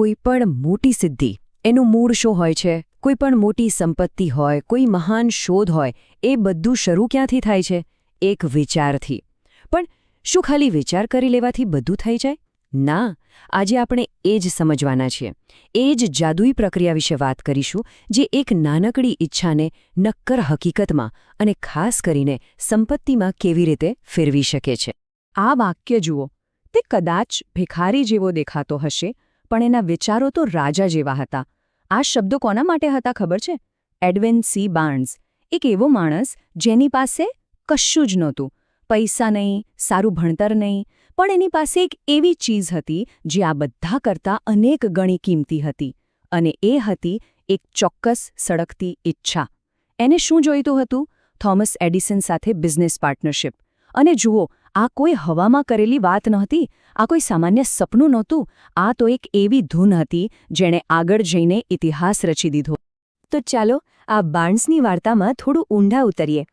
કોઈ પણ મોટી સિદ્ધિ, એનું મૂળ શું હોય છે કોઈ પણ મોટી સંપત્તિ હોય, કોઈ મહાન શોધ હોય, એ બધું શરૂ ક્યાંથી થાય છે? એક વિચારથી. પણ શું ખાલી વિચાર કરી લેવાથી બધું થઈ જાય? ના, આજે આપણે એ જ સમજવાના છીએ. એ જ જાદુઈ પ્રક્રિયા વિશે વાત કરીશું, જે એક નાનકડી ઈચ્છાને નક્કર હકીકતમાં અને ખાસ કરીને સંપત્તિમાં કેવી રીતે ફેરવી શકે છે. આ વાક્ય જુઓ, તે કદાચ ભિખારી જેવો દેખાતો હશે પણ એના વિચારો તો રાજા જેવા હતા. આ શબ્દો કોના માટે હતા ખબર છે? Edwin C. બાર્ન્સ, એક એવો માણસ જેની પાસે કશું જ નહોતું. પૈસા નહીં, સારું ભણતર નહીં, પણ એની પાસે એક એવી ચીજ હતી જે આ બધા કરતાં અનેક ગણી કિંમતી હતી. અને એ હતી એક ચોક્કસ સળગતી ઈચ્છા. એને શું જોઈતું હતું? થોમસ એડિસન સાથે બિઝનેસ પાર્ટનરશિપ. અને જુઓ, આ કોઈ હવામાં કરેલી વાત નહોતી, આ કોઈ સામાન્ય સપનું નહોતું, આ તો એક એવી ધૂન હતી, જેણે આગળ જઈને ઇતિહાસ રચી દીધો. તો ચાલો, આ બાર્ન્સની વાર્તામાં થોડું ઊંડા ઉતરીએ.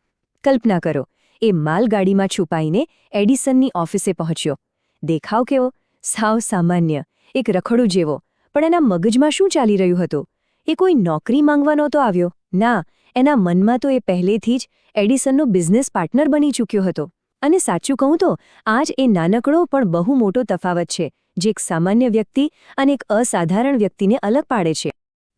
કલ્પના કરો, એ માલગાડીમાં છુપાઈને એડિસનની ઓફિસે પહોંચ્યો. દેખાવ કેવો? સાવ સામાન્ય, એક રખડું જેવો, પણ એના મગજમાં શું ચાલી રહ્યું હતું? એ કોઈ નોકરી માંગવા નહોતો આવ્યો. ના, એના મનમાં તો એ પહેલેથી જ એડિસનનો બિઝનેસ પાર્ટનર બની ચૂક્યો હતો. અને સાચું કહું તો, આજ એ નાનકડો પણ બહુ મોટો તફાવત છે, જે એક સામાન્ય વ્યક્તિ અને એક અસાધારણ વ્યક્તિને અલગ પાડે છે.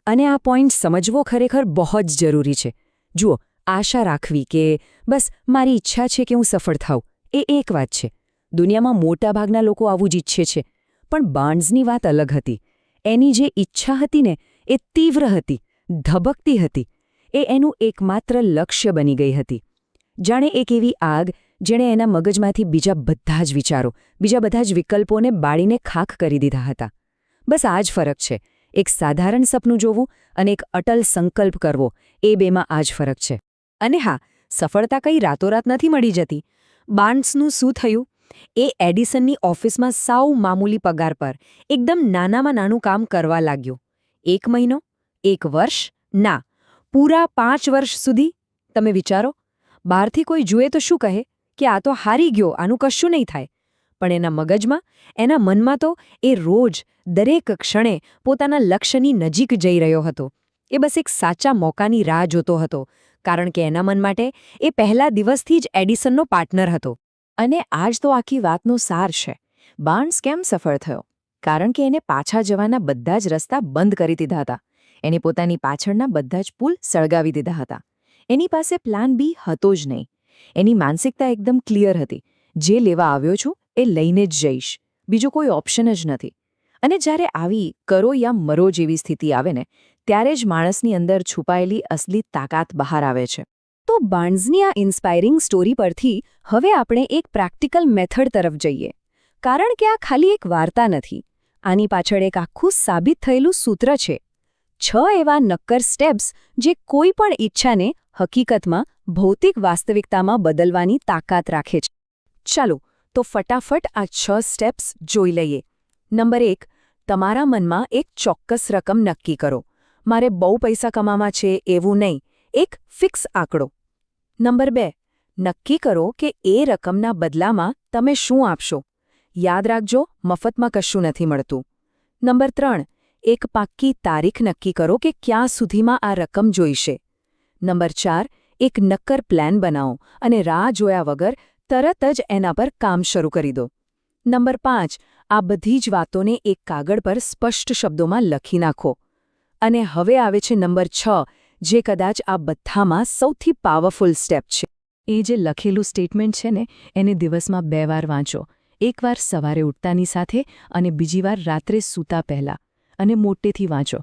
અને આ પોઈન્ટ સમજવો ખરેખર બહુ જ જરૂરી છે. જુઓ, આશા રાખવી કે, બસ, મારી ઈચ્છા છે કે હું સફળ થાઉં. એ એક વાત છે. દુનિયામાં મોટાભાગના લોકો આવું જ ઈચ્છે છે. પણ બાર્ન્સની વાત અલગ હતી. એની જે ઈચ્છા હતી ને, એ તીવ્ર હતી, ધબકતી હતી. એ એનું એકમાત્ર લક્ષ્ય બની ગઈ હતી. જાણે એક એવી આગ જેણે એના મગજમાંથી બીજા બધા જ વિચારો, બીજા બધા જ વિકલ્પોને બાળીને ખાખ કરી દીધા હતા. બસ આ જ ફરક છે. એક સાધારણ સપનું જોવું અને એક અટલ સંકલ્પ કરવો, એ બેમાં આ જ ફરક છે. અને હા, સફળતા કંઈ રાતોરાત નથી મળી જતી. બાર્ન્સનું શું થયું? એ એડિસનની ઓફિસમાં સાવ મામૂલી પગાર પર, એકદમ નાનામાં નાનું કામ કરવા લાગ્યો. એક મહિનો? એક વર્ષ? ના. પૂરા પાંચ વર્ષ સુધી? તમે વિચારો? બહારથી કોઈ જુએ તો શું કહે? કે આ તો હારી ગયો, આનું કશું નહીં થાય. પણ એના મગજમાં, એના મનમાં તો એ રોજ, દરેક ક્ષણે પોતાના લક્ષ્યની નજીક જઈ રહ્યો હતો. એ બસ એક સાચા મોકાની રાહ જોતો હતો, કારણ કે એના મન માટે એ પહેલા દિવસથી જ એડિસનનો પાર્ટનર હતો. અને આજ તો આખી વાતનો સાર છે. બાર્ન્સ કેમ સફળ થયો? કારણ કે એને પાછા જવાના બધા જ રસ્તા બંધ કરી દીધા હતા. એને પોતાની પાછળના બધા જ પુલ સળગાવી દીધા હતા. એની પાસે પ્લાન બી હતો જ નહીં. એની માનસિકતા એકદમ ક્લિયર હતી. જે લેવા આવ્યો છું એ લઈને જ જઈશ. બીજો કોઈ ઓપ્શન જ નથી. અને જ્યારે આવી કરો યા મરો જેવી સ્થિતિ આવે ને, ત્યારે જ માણસની અંદર છુપાયેલી અસલી તાકાત બહાર આવે છે. તો બાર્ન્સની આ ઇન્સ્પાયરિંગ સ્ટોરી પરથી હવે આપણે એક પ્રેક્ટિકલ મેથડ તરફ જઈએ. કારણ કે આ ખાલી એક વાર્તા નથી. આની પાછળ એક આખું સાબિત થયેલું સૂત્ર છે. છ એવા નક્કર સ્ટેપ્સ જે કોઈ પણ ઈચ્છાને હકીકતમાં ભૌતિક વાસ્તવિકતામાં બદલવાની તાકાત રાખે છે. ચાલો, તો ફટાફટ આ છ સ્ટેપ્સ જોઈ લઈએ. નંબર એક, તમારા મનમાં એક ચોક્કસ રકમ નક્કી કરો. મારે બહુ પૈસા કમાવા છે એવું નહીં, એક ફિક્સ આંકડો. નંબર બે, નક્કી કરો કે એ રકમના બદલામાં તમે શું આપશો. યાદ રાખજો, મફતમાં કશું નથી મળતું. નંબર ત્રણ, એક પાક્કી તારીખ નક્કી કરો કે ક્યાં સુધીમાં આ રકમ જોઈશે. નંબર ચાર, એક નક્કર પ્લાન બનાવો અને રાહ જોયા વગર તરત જ એના પર કામ શરૂ કરી દો. નંબર પાંચ, આ બધી જ વાતોને એક કાગળ પર સ્પષ્ટ શબ્દોમાં લખી નાખો. અને હવે આવે છે નંબર છ, જે કદાચ આ બધામાં સૌથી પાવરફુલ સ્ટેપ છે. એ જે લખેલું સ્ટેટમેન્ટ છે ને, એને દિવસમાં બે વાર વાંચો. એકવાર સવારે ઉઠતાની સાથે અને બીજી વાર રાત્રે સૂતા પહેલાં. અને મોટેથી વાંચો.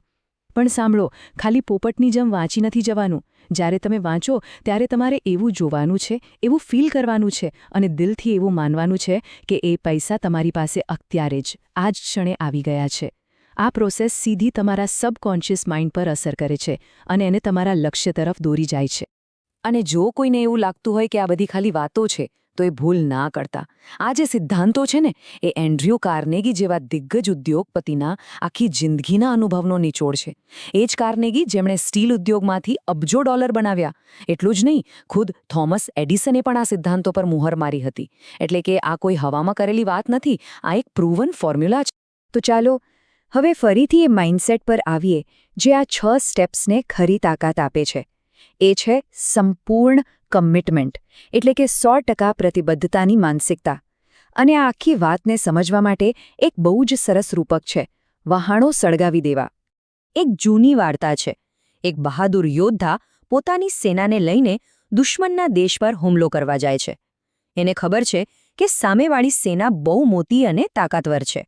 પણ સાંભળો, ખાલી પોપટની જેમ વાંચી નથી જવાનું. જ્યારે તમે વાંચો, ત્યારે તમારે એવું જોવાનું છે, એવું ફીલ કરવાનું છે અને દિલથી એવું માનવાનું છે કે એ પૈસા તમારી પાસે અત્યારે જ, આ જ ક્ષણે આવી ગયા છે. આ પ્રોસેસ સીધી તમારા સબકોન્શિયસ માઇન્ડ પર અસર કરે છે અને એને તમારા લક્ષ્ય તરફ દોરી જાય છે. અને જો કોઈને એવું લાગતું હોય કે આ બધી ખાલી વાતો છે તો એ ભૂલ ના કરતા. આ જે સિદ્ધાંતો છે ને, એ એન્ડ્રયુ કાર્નેગી જેવા દિગ્ગજ ઉદ્યોગપતિના આખી જિંદગીના અનુભવનો નિચોડ છે. એ જ કાર્નેગી જેમણે સ્ટીલ ઉદ્યોગમાંથી અબજો ડોલર બનાવ્યા. એટલું જ નહીં, ખુદ થોમસ એડિસને પણ આ સિદ્ધાંતો પર મુહર મારી હતી. એટલે કે આ કોઈ હવામાં કરેલી વાત નથી, આ એક પ્રૂવન ફોર્મ્યુલા છે. તો ચાલો, હવે ફરીથી એ માઇન્ડસેટ પર આવીએ, જે આ છ સ્ટેપ્સને ખરી તાકાત આપે છે. એ છે સંપૂર્ણ કમિટમેન્ટ એટલે કે સો ટકા પ્રતિબદ્ધતાની માનસિકતા. અને આ આખી વાતને સમજવા માટે એક બહુ જ સરસ રૂપક છે, વહાણો સળગાવી દેવા. એક જૂની વાર્તા છે. એક બહાદુર યોદ્ધા પોતાની સેનાને લઈને દુશ્મનના દેશ પર હુમલો કરવા જાય છે. એને ખબર છે કે સામેવાળી સેના બહુ મોટી અને તાકાતવર છે.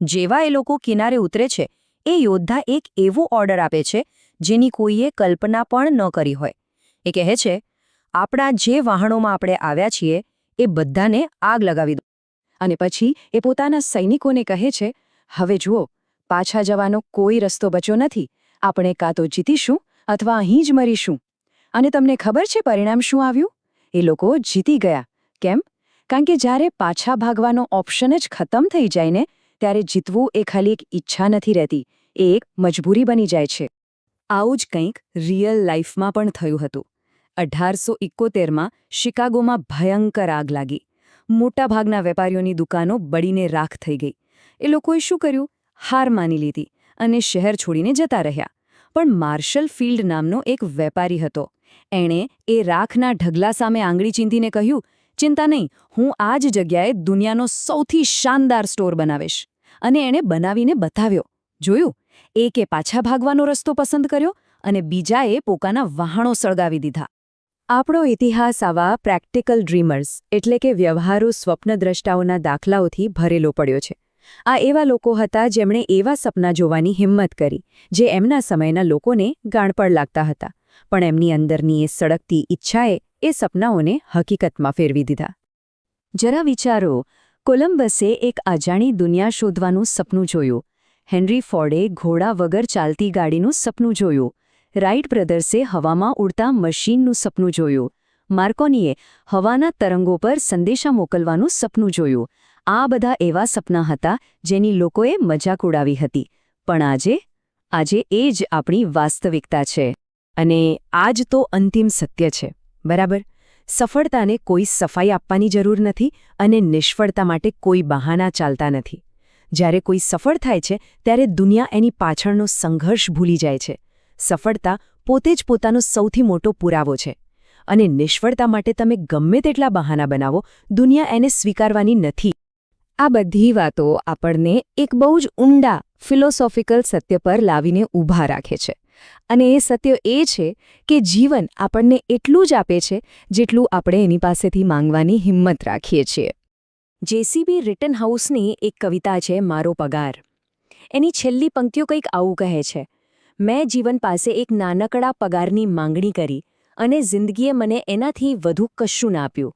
જેવા એ લોકો કિનારે ઉતરે છે, એ યોદ્ધા એક એવો ઓર્ડર આપે છે જેની કોઈએ કલ્પના પણ ન કરી હોય. એ કહે છે આપણા જે વાહણોમાં આપણે આવ્યા છીએ, એ બધાને આગ લગાવી દો. અને પછી એ પોતાના સૈનિકોને કહે છે, હવે જુઓ, પાછા જવાનો કોઈ રસ્તો બચ્યો નથી. આપણે કાં તો જીતીશું અથવા અહીં જ મરીશું. અને તમને ખબર છે પરિણામ શું આવ્યું? એ લોકો જીતી ગયા. કેમ? કારણ કે જ્યારે પાછા ભાગવાનો ઓપ્શન જ ખતમ થઈ જાય ને, ત્યારે જીતવું એ ખાલી એક ઈચ્છા નથી રહેતી. એ એક મજબૂરી બની જાય છે. આવું જ કંઈક રિયલ લાઈફમાં પણ થયું હતું. અઢારસો ઇકોતેરમાં શિકાગોમાં ભયંકર આગ લાગી. મોટાભાગના વેપારીઓની દુકાનો બળીને રાખ થઈ ગઈ. એ લોકોએ શું કર્યું? હાર માની લીધી અને શહેર છોડીને જતા રહ્યા. પણ માર્શલ ફિલ્ડ નામનો એક વેપારી હતો. એણે એ રાખના ઢગલા સામે આંગળી ચીંધીને કહ્યું, ચિંતા નહીં, હું આ જ જગ્યાએ દુનિયાનો સૌથી શાનદાર સ્ટોર બનાવીશ. અને એણે બનાવીને બતાવ્યો, જોયું? એકે પાછા ભાગવાનો રસ્તો પસંદ કર્યો અને બીજાએ પોતાના વહાણો સળગાવી દીધા. આપણો ઇતિહાસ આવા પ્રેક્ટિકલ ડ્રીમર્સ, એટલે કે વ્યવહારુ સ્વપ્નદ્રષ્ટાઓના દાખલાઓથી ભરેલો પડ્યો છે. આ એવા લોકો હતા જેમણે એવા સપના જોવાની હિંમત કરી, જે એમના સમયના લોકોને ગાણપણ લાગતા હતા. પણ એમની અંદરની એ સળગતી ઈચ્છાએ એ સપનાઓને હકીકતમાં ફેરવી દીધા. જરા વિચારો, કોલંબસે એક અજાણી દુનિયા શોધવાનું સપનું જોયું. હેનરી ફોર્ડે ઘોડા વગર ચાલતી ગાડીનું સપનું જોયું. રાઇટ બ્રધર્સે હવામાં ઉડતા મશીનનું સપનું જોયું. માર્કોનીએ હવાના તરંગો પર સંદેશા મોકલવાનું સપનું જોયું. આ બધા એવા સપના હતા જેની લોકોએ મજાક ઉડાવી હતી. પણ આજે આજે એ જ આપણી વાસ્તવિકતા છે. અને આજ તો અંતિમ સત્ય છે. બરાબર? સફળતાને કોઈ સફાઈ આપવાની જરૂર નથી અને નિષ્ફળતા માટે કોઈ બહાના ચાલતા નથી. જ્યારે કોઈ સફળ થાય છે, ત્યારે દુનિયા એની પાછળનો સંઘર્ષ ભૂલી જાય છે. સફળતા પોતે જ પોતાનો સૌથી મોટો પુરાવો છે. અને નિષ્ફળતા માટે તમે ગમે તેટલા બહાના બનાવો, દુનિયા એને સ્વીકારવાની નથી. આ બધી વાતો આપણને એક બહુ જ ઊંડા ફિલોસોફિકલ સત્ય પર લાવીને ઊભા રાખે છે. અને એ સત્ય એ છે કે જીવન આપણને એટલું જ આપે છે, જેટલું આપણે એની પાસેથી માંગવાની હિંમત રાખીએ છીએ. જેસીબી રિટન હાઉસની એક કવિતા છે, મારો પગાર એની છેલ્લી પંક્તિઓ કંઈક આવું કહે છે. મેં જીવન પાસે એક નાનકડા પગારની માંગણી કરી અને જિંદગીએ મને એનાથી વધુ કશું ના આપ્યું,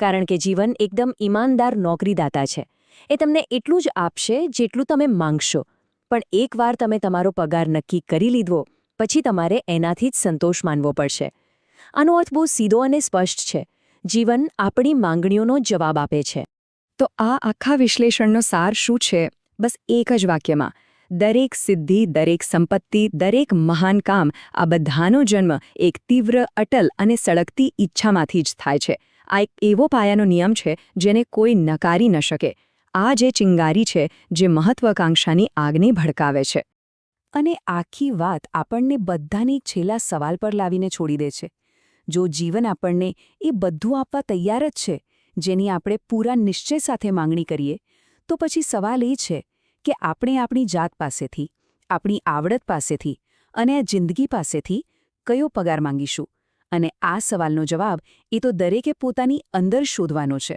કારણ કે જીવન એકદમ ઈમાનદાર નોકરીદાતા છે. એ તમને એટલું જ આપશે જેટલું તમે માંગશો. પણ એકવાર તમે તમારો પગાર નક્કી કરી લીધો, પછી તમારે એનાથી જ સંતોષ માનવો પડશે. આનો અર્થ બહુ સીધો અને સ્પષ્ટ છે. જીવન આપણી માંગણીઓનો જવાબ આપે છે. તો આ આખા વિશ્લેષણનો સાર શું છે? બસ એક જ વાક્યમાં. દરેક સિદ્ધિ, દરેક સંપત્તિ, દરેક મહાન કામ આ બધાનો જન્મ એક તીવ્ર, અટલ અને સળગતી ઈચ્છામાંથી જ થાય છે. આ એક એવો પાયાનો નિયમ છે જેને કોઈ નકારી ન શકે. આ જે ચિંગારી છે જે મહત્વાકાંક્ષાની આગને ભડકાવે છે. અને આખી વાત આપણને બધાને છેલ્લા સવાલ પર લાવીને છોડી દે છે. જો જીવન આપણને એ બધું આપવા તૈયાર જ છે, જેની આપણે પૂરા નિશ્ચય સાથે માંગણી કરીએ, તો પછી સવાલ એ છે કે આપણે આપણી જાત પાસેથી, આપણી આવડત પાસેથી અને આ જિંદગી પાસેથી કયો પગાર માંગીશું? અને આ સવાલનો જવાબ એ તો દરેકે પોતાની અંદર શોધવાનો છે.